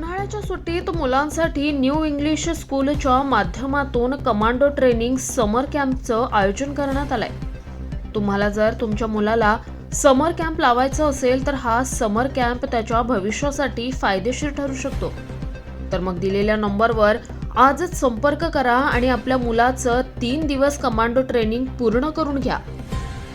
उन्हाळ्याच्या सुट्टीत मुलांसाठी न्यू इंग्लिश स्कूलच्या माध्यमातून कमांडो ट्रेनिंग समर कॅम्पचं आयोजन करण्यात आलंय. तुम्हाला जर तुमच्या मुलाला समर कॅम्प लावायचा असेल तर हा समर कॅम्प त्याच्या भविष्यासाठी फायदेशीर ठरू शकतो. तर मग दिलेल्या नंबरवर आजच संपर्क करा आणि आपल्या मुलाचं तीन दिवस कमांडो ट्रेनिंग पूर्ण करून घ्या.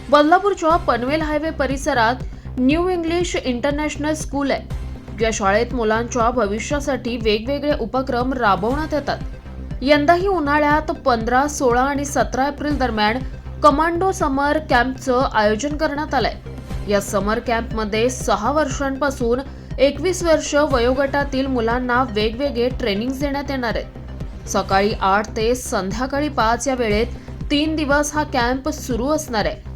बदलापूरच्या पनवेल हायवे परिसरात न्यू इंग्लिश इंटरनॅशनल स्कूल आहे. या शाळेत मुलांच्या भविष्यासाठी वेगवेगळे उपक्रम राबवण्यात येतात. यंदाही उन्हाळ्यात पंधरा सोळा आणि सतरा एप्रिल दरम्यान कमांडो समर कॅम्पचं आयोजन करण्यात आलंय. या समर कॅम्पमध्ये सहा वर्षांपासून एकवीस वर्ष वयोगटातील मुलांना वेगवेगळे ट्रेनिंग देण्यात येणार आहेत. सकाळी आठ ते संध्याकाळी पाच या वेळेत तीन दिवस हा कॅम्प सुरू असणार आहे.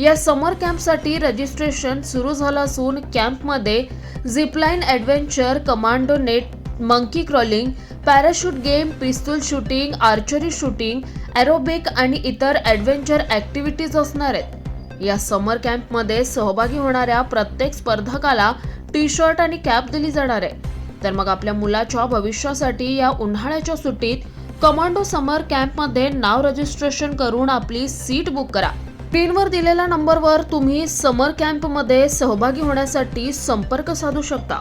या समर कॅम्पसाठी रजिस्ट्रेशन सुरू झालं असून कॅम्पमध्ये zipline adventure commando net monkey crawling parachute game pistol shooting archery shooting aerobic आणि इतर ॲडव्हेंचर ॲक्टिव्हिटीज असणार आहेत. या समर कॅम्पमध्ये सहभागी होणाऱ्या प्रत्येक स्पर्धकाला टी शर्ट आणि कॅप दिली जाणार आहे. तर मग आपल्या मुलाच्या भविष्यासाठी या उन्हाळ्याच्या सुट्टीत कमांडो समर कॅम्पमध्ये नाव रजिस्ट्रेशन करून आपली सीट बुक करा. स्क्रीनवर दिलेल्या नंबरवर तुम्ही समर कॅम्पमध्ये सहभागी होण्यासाठी संपर्क साधू शकता.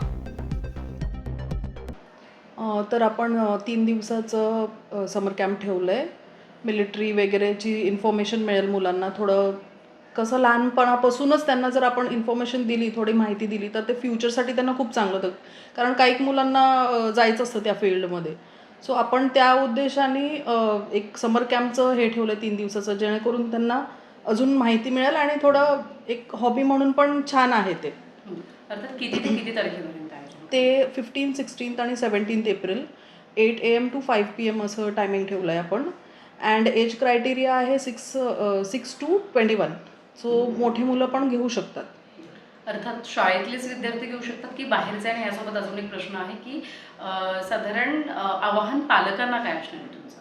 तर आपण तीन दिवसाचं समर कॅम्प ठेवलं आहे मिलिटरी वगैरेची इन्फॉर्मेशन मिळेल मुलांना. थोडं कसं लहानपणापासूनच त्यांना जर आपण इन्फॉर्मेशन दिली थोडी माहिती दिली तर ते फ्युचरसाठी त्यांना खूप चांगलं होतं. कारण काही मुलांना जायचं असतं त्या फील्डमध्ये. सो आपण त्या उद्देशाने एक समर कॅम्पचं हे ठेवलं आहे तीन दिवसाचं जेणेकरून त्यांना अजून माहिती मिळेल आणि थोडं एक हॉबी म्हणून पण छान आहे ते. अर्थात किती ते किती तारखेपर्यंत आहे? ते फिफ्टीन सिक्स्टीन्थ आणि seventeenth April eight A M to five P M असं टायमिंग ठेवलं आहे आपण. अँड एज क्रायटेरिया आहे six six to twenty one so मोठी मुलं पण घेऊ शकतात. अर्थात शाळेतलेच विद्यार्थी घेऊ शकतात की बाहेरचे आणि यासोबत अजून एक प्रश्न आहे की साधारण आवाहन पालकांना काय असणार तुमचं?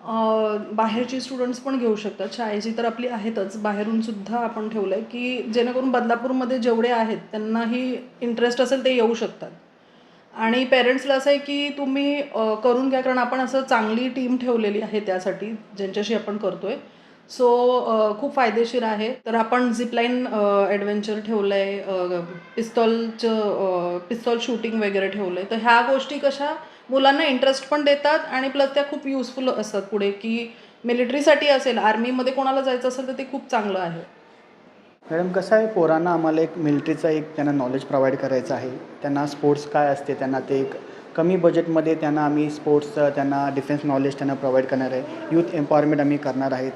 बाहेरचे स्टुडंट्स पण घेऊ शकतात. शाळेची तर आपली आहेतच. बाहेरून सुद्धा आपण ठेवलं आहे की जेणेकरून बदलापूरमध्ये जेवढे आहेत त्यांनाही इंटरेस्ट असेल ते येऊ शकतात. आणि पेरेंट्सला असं आहे की तुम्ही करून घ्या. कारण आपण असं चांगली टीम ठेवलेली आहे त्यासाठी ज्यांच्याशी आपण करतोय. सो खूप फायदेशीर आहे. तर आपण झिपलाईन ॲडव्हेंचर ठेवलं आहे पिस्तॉलचं पिस्तॉल शूटिंग वगैरे ठेवलं आहे तर ह्या गोष्टी कशा मुलांना इंटरेस्ट पण देतात आणि प्लस त्या खूप युजफुल असतात पुढे की मिलिटरीसाठी असेल आर्मीमध्ये कोणाला जायचं असेल तर ते खूप चांगलं आहे. मॅडम कसं आहे पोरांना आम्हाला एक मिलिटरीचं एक त्यांना नॉलेज प्रोव्हाइड करायचं आहे. त्यांना स्पोर्ट्स काय असते त्यांना ते एक कमी बजेटमध्ये त्यांना आम्ही स्पोर्ट्सचं त्यांना डिफेन्स नॉलेज त्यांना प्रोव्हाइड करणार आहे. यूथ एम्पॉवरमेंट आम्ही करणार आहेत.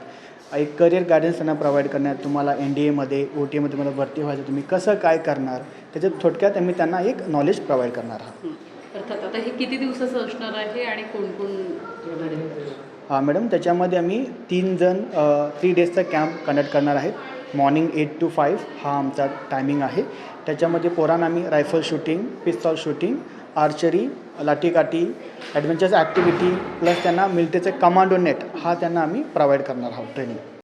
एक करिअर गायडन्स त्यांना प्रोव्हाइड करणार तुम्हाला एन डी एमध्ये ओ टी एमध्ये तुम्हाला भरती व्हायचं तुम्ही कसं काय करणार त्याच्यात थोडक्यात आम्ही त्यांना एक नॉलेज प्रोव्हाइड करणार आहोत. अर्थात आता हे किती दिवसाचं असणार आहे आणि कोण कोण हा मॅडम त्याच्यामध्ये आम्ही तीन जण थ्री डेजचा कॅम्प कंडक्ट करणार आहेत. मॉर्निंग एट टू फाईव्ह हा आमचा टायमिंग आहे. त्याच्यामध्ये पोरांना आम्ही rifle shooting pistol shooting archery लाठीकाठी adventures activity plus त्यांना मिलिटरीचे कमांडो नेट हा त्यांना आम्ही प्रोव्हाइड करणार आहोत ट्रेनिंग